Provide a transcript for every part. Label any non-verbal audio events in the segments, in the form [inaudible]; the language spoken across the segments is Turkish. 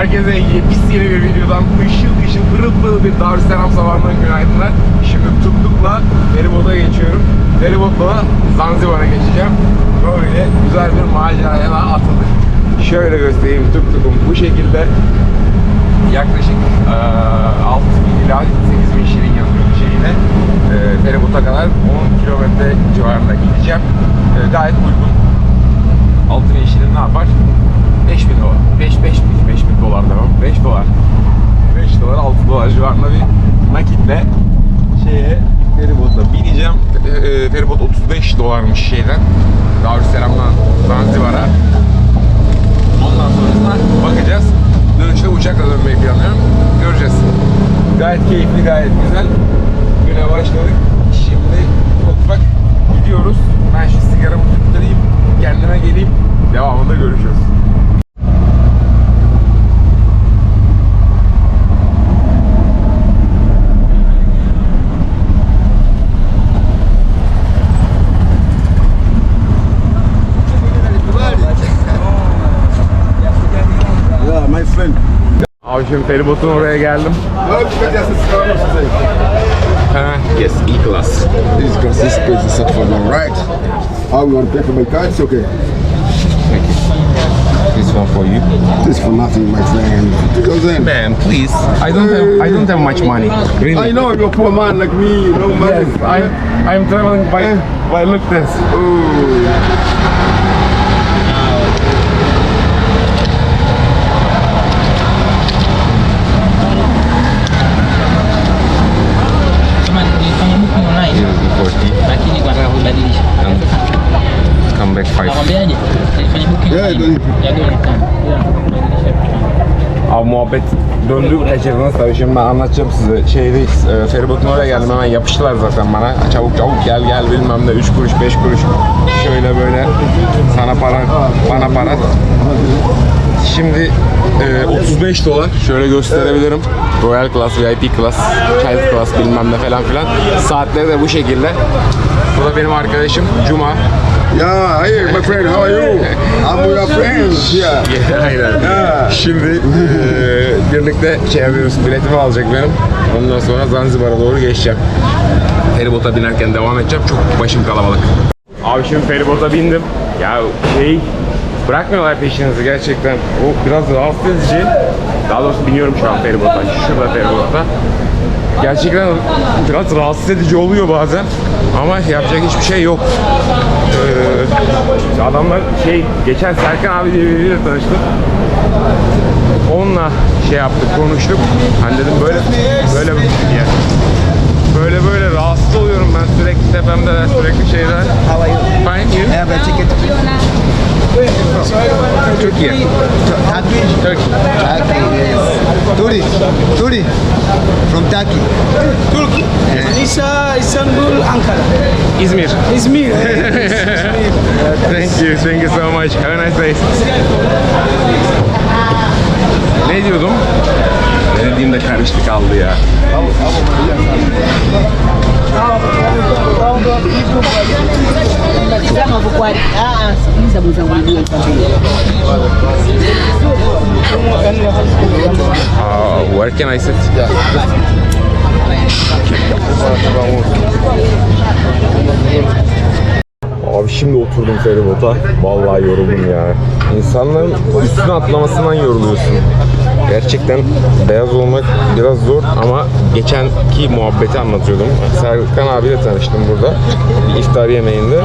Herkese yepis yeni bir videodan ışıl ışıl pırıl pırıl bir Darüsselam sabahından günaydınlar. Şimdi tuk-tukla feribota geçiyorum. Feribotla Zanzibar'a geçeceğim. Böyle güzel bir maceraya daha atıldık. Şöyle göstereyim tuk-tukum bu şekilde. Yaklaşık eee 6 bin ila 8 bin şirin yazıyor şeyine. Eee feribota kadar 10 kilometre civarında gideceğim. Eee, gayet uygun. 6 bin şirin ne yapar? 5 bin dolar. 5 5 bin 5 bin dolar demem. 5 dolar. 5 dolar 6 dolar civarında bir nakitle şeye feribotla bineceğim. E, feribot 35 dolarmış şeyden. Darüsselam'dan Zanzibar'a. Ondan sonrasına bakacağız. Dönüşte uçakla dönmeyi planlıyorum. Göreceğiz. Gayet keyifli, gayet güzel. Güne başladık. Şimdi ufak ufak gidiyoruz. Ben şu sigaramı tutturayım. Kendime geleyim. Devamında görüşürüz. Yeah, my friend. Abi şimdi feribotun oraya geldim. Ha, yes, E-Class. This is this place is set for me, right? How you want to pay for my card? It's okay. Thank you. This one for you. This for nothing, my friend. Because then, Man, please. I don't have I don't have much money. Really. I know you're a poor man like me, no money. Yes, I I'm traveling by by look this. Oh, Ila kubadilisha vitu vyangu. Abi muhabbet döndü kaçırdınız tabii şimdi ben anlatacağım size. Şeydeyiz, e, feribotun oraya geldim hemen yapıştılar zaten bana. Çabuk çabuk gel gel bilmem ne 3 kuruş 5 kuruş. Şöyle böyle sana para bana para. Şimdi e, 35 dolar şöyle gösterebilirim. Royal Class, VIP Class, Child Class bilmem ne falan filan. Saatleri de bu şekilde. Bu da benim arkadaşım Cuma. Yeah. Hey, my friend, how are you? I'm with your friends. Yeah. Aynen. Şimdi eee, birlikte şey yapıyoruz. Biletimi alacak benim. Ondan sonra Zanzibar'a doğru geçeceğim. Feribota binerken devam edeceğim. Çok başım kalabalık. Abi şimdi feribota bindim. Ya şey bırakmıyorlar peşinizi gerçekten. O biraz rahatsız edici. Daha doğrusu biniyorum şu an feribota. Şurada feribota. Gerçekten biraz rahatsız edici oluyor bazen. Ama yapacak hiçbir şey yok. Ee, adamlar şey geçen Serkan abi diye biriyle tanıştım. Onunla şey yaptık, konuştuk. Hani dedim böyle böyle diye. Böyle böyle rahatsız oluyorum ben sürekli tepemdeler, sürekli şeyler. How are you? Fine, you? I have a ticket to Türkiye. Turkey. Turkey. Turkey, yes. Turi. Turi. From Turkey. Turkey. Uh, Istanbul, Ankara. İzmir. İzmir. [laughs] Thank you, thank you so much. Have a nice day. Ne diyordum? Ne dediğimde karıştı kaldı ya. Tazama huko hadi. Ah, ah, sikiliza mwenzangu ndio Uh, where can I sit? Abi şimdi oturdum feribota. Vallahi yoruldum ya. İnsanların üstüne atlamasından yoruluyorsun. Gerçekten beyaz olmak biraz zor ama geçenki muhabbeti anlatıyordum. Serkan abiyle tanıştım burada. Bir iftar yemeğinde.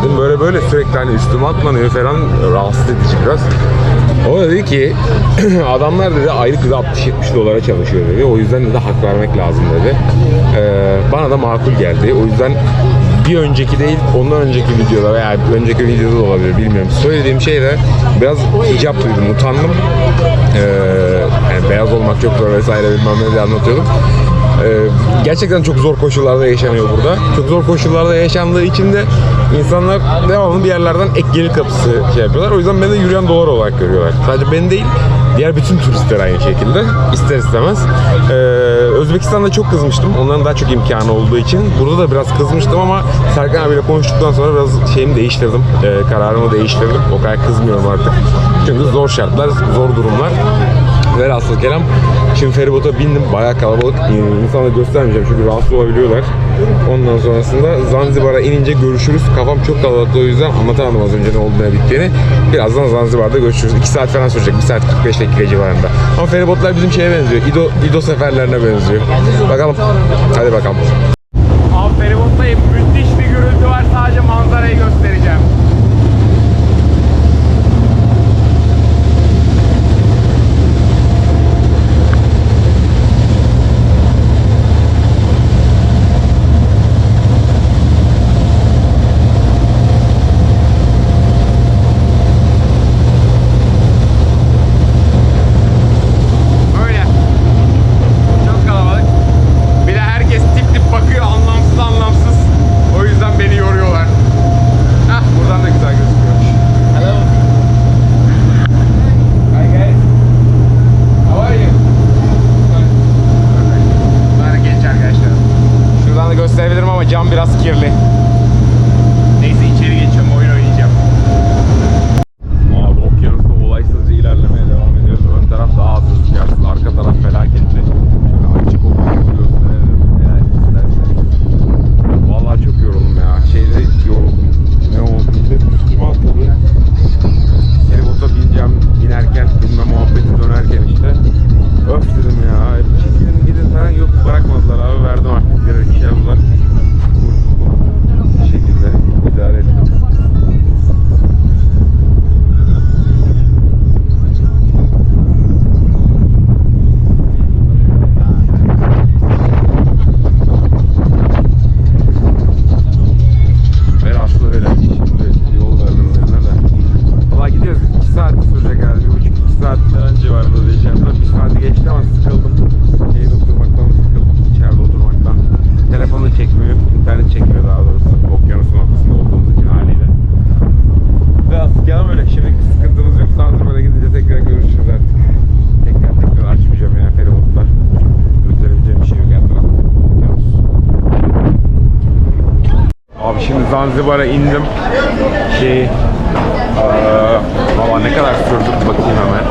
Dedim böyle böyle sürekli hani üstüme atlanıyor falan rahatsız edici biraz. O dedi ki [clears throat] adamlar dedi aylık dedi 60-70 dolara çalışıyor dedi. O yüzden dedi hak vermek lazım dedi. Ee, bana da makul geldi. O yüzden bir önceki değil ondan önceki videoda veya önceki videoda da olabilir bilmiyorum. Söylediğim şeyde biraz hicap duydum, utandım. Ee, yani beyaz olmak çok zor vesaire bilmem ne diye anlatıyordum. Ee, gerçekten çok zor koşullarda yaşanıyor burada. Çok zor koşullarda yaşandığı için de insanlar devamlı bir yerlerden ek gelir kapısı şey yapıyorlar. O yüzden beni de yürüyen dolar olarak görüyorlar. Sadece ben değil, diğer bütün turistler aynı şekilde. ister istemez. Ee, Özbekistan'da çok kızmıştım. Onların daha çok imkanı olduğu için. Burada da biraz kızmıştım ama Serkan abiyle konuştuktan sonra biraz şeyimi değiştirdim. Ee, kararımı değiştirdim. O kadar kızmıyorum artık. Çünkü zor şartlar, zor durumlar. Velhasıl kelam şimdi feribota bindim bayağı kalabalık Ee, insana göstermeyeceğim çünkü rahatsız olabiliyorlar. Ondan sonrasında Zanzibar'a inince görüşürüz. Kafam çok kalabalık o yüzden anlatamadım az önce ne olduğunu ne bittiğini. Birazdan Zanzibar'da görüşürüz. 2 saat falan sürecek. 1 saat 45 dakika civarında. Ama feribotlar bizim şeye benziyor. İdo, İdo seferlerine benziyor. Bakalım. Hadi bakalım. Abi feribottayım. Müthiş bir gürültü var. Sadece manzarayı göstereceğim. Zanzibar'a indim. Şey, valla ne kadar sürdü bakayım hemen.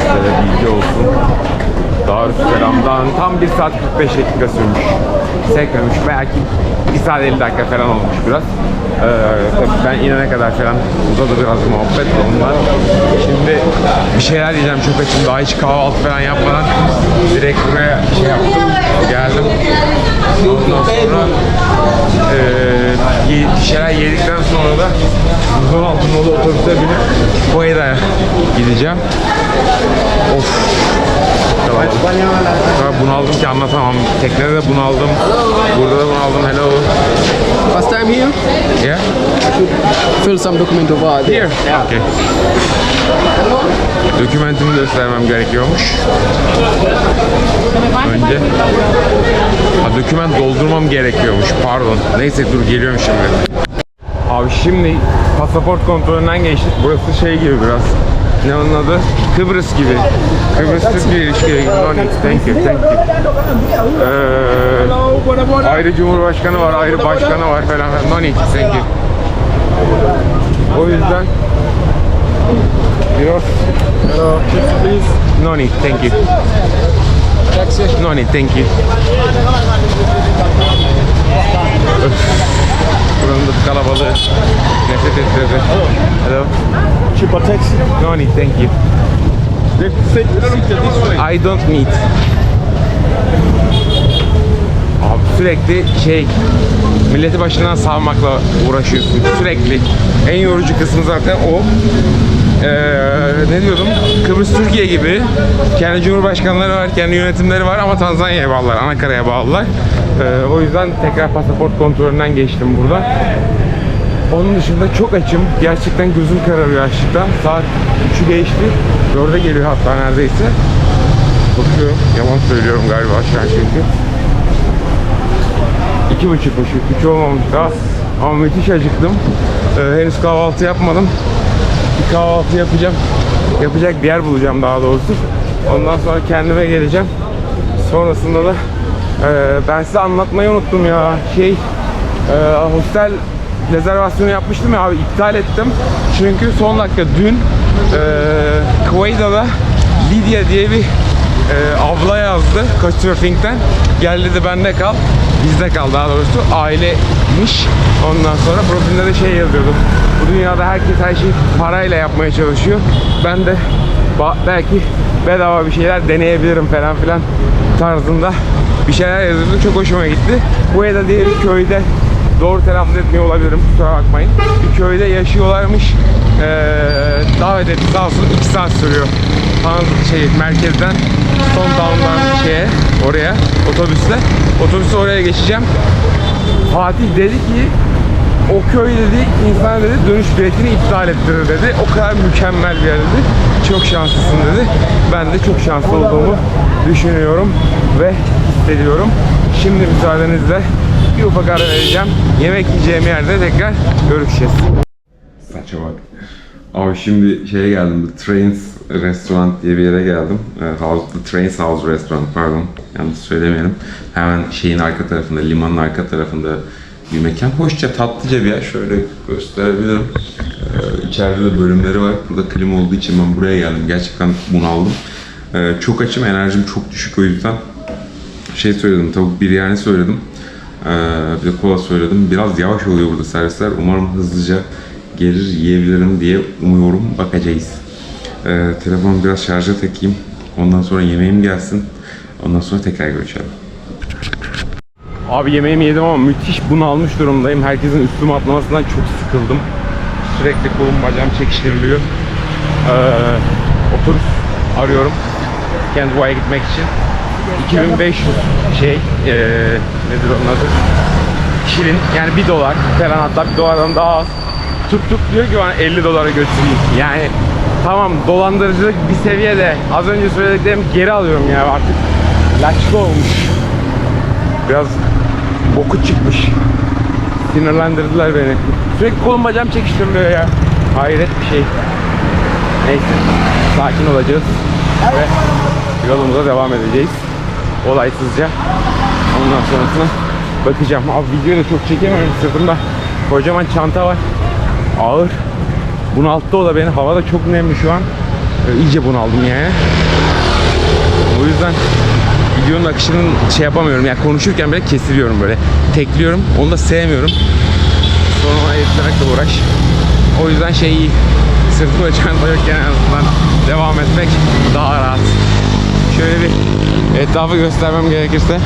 Size bilgi olsun. Darüsselam'dan tam 1 saat 45 dakika sürmüş. Sekmemiş belki 1 saat 50 dakika falan olmuş biraz. Tabii ben inene kadar falan uzadı biraz muhabbet onlar. Şimdi bir şeyler yiyeceğim çok açım. Daha hiç kahvaltı falan yapmadan direkt buraya şey yaptım. Geldim. Ondan sonra eee, ye- bir şeyler yedikten sonra da 116 nolu otobüse binip Kuwait'e gideceğim. Of. O kadar bunaldım ki anlatamam. Teknede de bunaldım. Burada da bunaldım. Hello. First time here, Yeah? fill some document over there. Here. Okay. Dokümentimi göstermem gerekiyormuş. Önce. Ha, doküment doldurmam gerekiyormuş. Pardon. Neyse dur geliyorum şimdi. Abi şimdi pasaport kontrolünden geçtik. Burası şey gibi biraz. Ne onun adı? Kıbrıs gibi. Kıbrıs Türkiye ilişkileri gibi. Thank you. Thank you. Ee, ayrı cumhurbaşkanı var, ayrı başkanı var falan. Need. Thank you. O yüzden biraz No need. Thank you. Need. Thank you. Buranın da kalabalığı nefret ettirdi. Hello. Cheaper taxi. No need, thank you. I don't need. Abi sürekli şey milleti başından savmakla uğraşıyorsun sürekli. En yorucu kısmı zaten o. Ee, ne diyordum? Kıbrıs Türkiye gibi kendi cumhurbaşkanları var, kendi yönetimleri var ama Tanzanya'ya bağlılar, Anakara'ya bağlılar. Ee, o yüzden tekrar pasaport kontrolünden geçtim burada. Onun dışında çok açım. Gerçekten gözüm kararıyor açlıktan. Saat 3'ü geçti. 4'e geliyor hatta neredeyse. Bakıyorum. Yalan söylüyorum galiba şu an çünkü. İki buçukmuş. Üç olmamış daha. Ama müthiş acıktım. Ee, henüz kahvaltı yapmadım. Kahvaltı yapacağım. Yapacak bir yer bulacağım daha doğrusu. Ondan sonra kendime geleceğim. Sonrasında da e, ben size anlatmayı unuttum ya. Şey, e, hostel rezervasyonu yapmıştım ya abi iptal ettim. Çünkü son dakika dün e, Kuwait'e Lydia diye bir e, abla yazdı Couchsurfing'den. Gel dedi bende kal. Bizde kal daha doğrusu. Ailemiş. Ondan sonra profilinde de şey yazıyordu. Bu dünyada herkes her şeyi parayla yapmaya çalışıyor. Ben de belki bedava bir şeyler deneyebilirim falan filan tarzında bir şeyler yazıyordu. Çok hoşuma gitti. Bu Eda diye bir köyde doğru telaffuz etmiyor olabilirim kusura bakmayın. Bir köyde yaşıyorlarmış. Ee, davet etti sağ olsun 2 saat sürüyor. Tan şey merkezden Stone Town'dan şeye oraya otobüsle. Otobüsle oraya geçeceğim. Fatih dedi ki o köy dedi insan dedi dönüş biletini iptal ettirir dedi. O kadar mükemmel bir yer dedi. Çok şanslısın dedi. Ben de çok şanslı olduğumu düşünüyorum ve hissediyorum. Şimdi müsaadenizle bir ufak ara vereceğim. Yemek yiyeceğim yerde tekrar görüşeceğiz. Saça bak. Abi şimdi şeye geldim. The Trains Restaurant diye bir yere geldim. Ee, House, The Trains House Restaurant pardon. Yanlış söylemeyelim. Hemen şeyin arka tarafında, limanın arka tarafında bir mekan. Hoşça tatlıca bir yer. Şöyle gösterebilirim. Ee, içeride de bölümleri var. Burada klima olduğu için ben buraya geldim. Gerçekten bunaldım. Ee, çok açım, enerjim çok düşük o yüzden. Şey söyledim, tavuk biryani söyledim. Ee, bir de kola söyledim. Biraz yavaş oluyor burada servisler. Umarım hızlıca gelir yiyebilirim diye umuyorum. Bakacağız. Ee, telefonu biraz şarja takayım. Ondan sonra yemeğim gelsin. Ondan sonra tekrar görüşelim. Abi yemeğimi yedim ama müthiş bunalmış durumdayım. Herkesin üstüme atlamasından çok sıkıldım. Sürekli kolum bacağım çekiştiriliyor. Ee, otobüs arıyorum. Kentway'a gitmek için. 2500 şey, ee, nedir onun adı? Şirin yani 1 dolar falan hatta 1 dolardan daha az. Tuttuk diyor ki bana 50 dolara götüreyim. Yani tamam dolandırıcılık bir seviyede az önce söylediklerimi geri alıyorum ya artık laçlı olmuş. Biraz boku çıkmış. Sinirlendirdiler beni. Sürekli kolum bacağım çekiştiriliyor ya. Hayret bir şey. Neyse. Sakin olacağız. Ve yolumuza devam edeceğiz. Olaysızca. Ondan sonrasına bakacağım. Abi videoyu da çok çekemiyorum. Sırtımda kocaman çanta var. Ağır. Bunalttı o da beni. Hava da çok nemli şu an. Ee, iyice bunaldım yani. O yüzden videonun akışının şey yapamıyorum. Yani konuşurken bile kesiliyorum böyle. Tekliyorum. Onu da sevmiyorum. Sonra ona editlemekle uğraş. O yüzden şey iyi. Sırtımda çanta yokken en azından devam etmek daha rahat. Şöyle bir etrafı göstermem gerekirse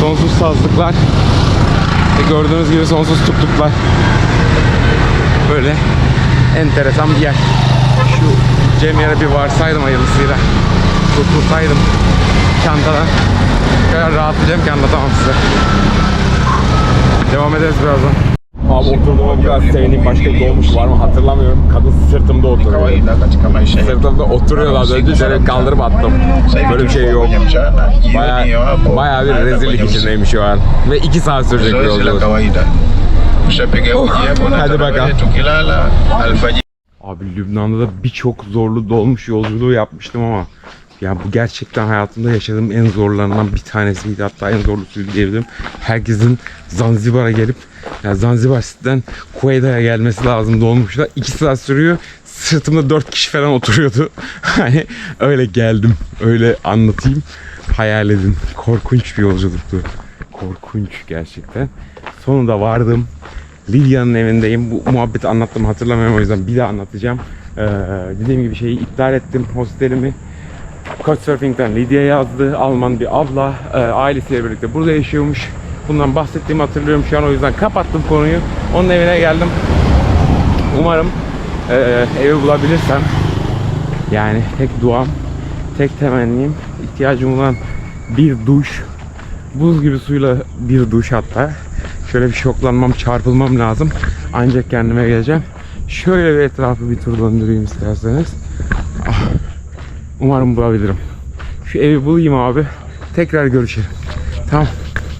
sonsuz sazlıklar ve gördüğünüz gibi sonsuz tutluklar. Böyle enteresan bir yer. Şu Cem yere bir varsaydım hayırlısıyla. Kurtulsaydım çantadan. Ne kadar rahatlayacağım ki anlatamam size. Devam ederiz birazdan. Abi oturduğuma biraz sevindim. Başka bir dolmuş var mı hatırlamıyorum. Kadın sırtımda oturuyor. yetu. Sırtımda oturuyorlar az önce şöyle kaldırıp attım. Hivi Böyle bir şey tulikuwa yok. Baya, baya bir rezillik içindeyim şu an. Ve iki saat sürecek bir yolculuk. na Hadi bakalım. Abi Lübnan'da da birçok zorlu dolmuş yolculuğu yapmıştım ama ya bu gerçekten hayatımda yaşadığım en zorlarından bir tanesiydi. Hatta en zorlusuydu diyebilirim. Herkesin Zanzibar'a gelip ya Zanzibar City'den Kuwait'a gelmesi lazım dolmuşlar. 2 saat sürüyor. Sırtımda 4 kişi falan oturuyordu. [laughs] Hani öyle geldim. Öyle anlatayım. Hayal edin. Korkunç bir yolculuktu. Korkunç gerçekten. Sonunda vardım. Lilya'nın evindeyim. Bu muhabbeti anlattım hatırlamıyorum o yüzden bir daha anlatacağım. Ee, dediğim gibi şeyi iptal ettim hostelimi. Couchsurfing'den Lidya yazdı. Alman bir abla. e, ailesiyle birlikte burada yaşıyormuş. Bundan bahsettiğimi hatırlıyorum şu an o yüzden kapattım konuyu. Onun evine geldim. Umarım e, evi bulabilirsem yani tek duam, tek temennim ihtiyacım olan bir duş. Buz gibi suyla bir duş hatta. Şöyle bir şoklanmam, çarpılmam lazım. Ancak kendime geleceğim. Şöyle bir etrafı bir tur döndüreyim isterseniz. Umarım bulabilirim. Şu evi bulayım abi. Tekrar görüşelim. Tamam.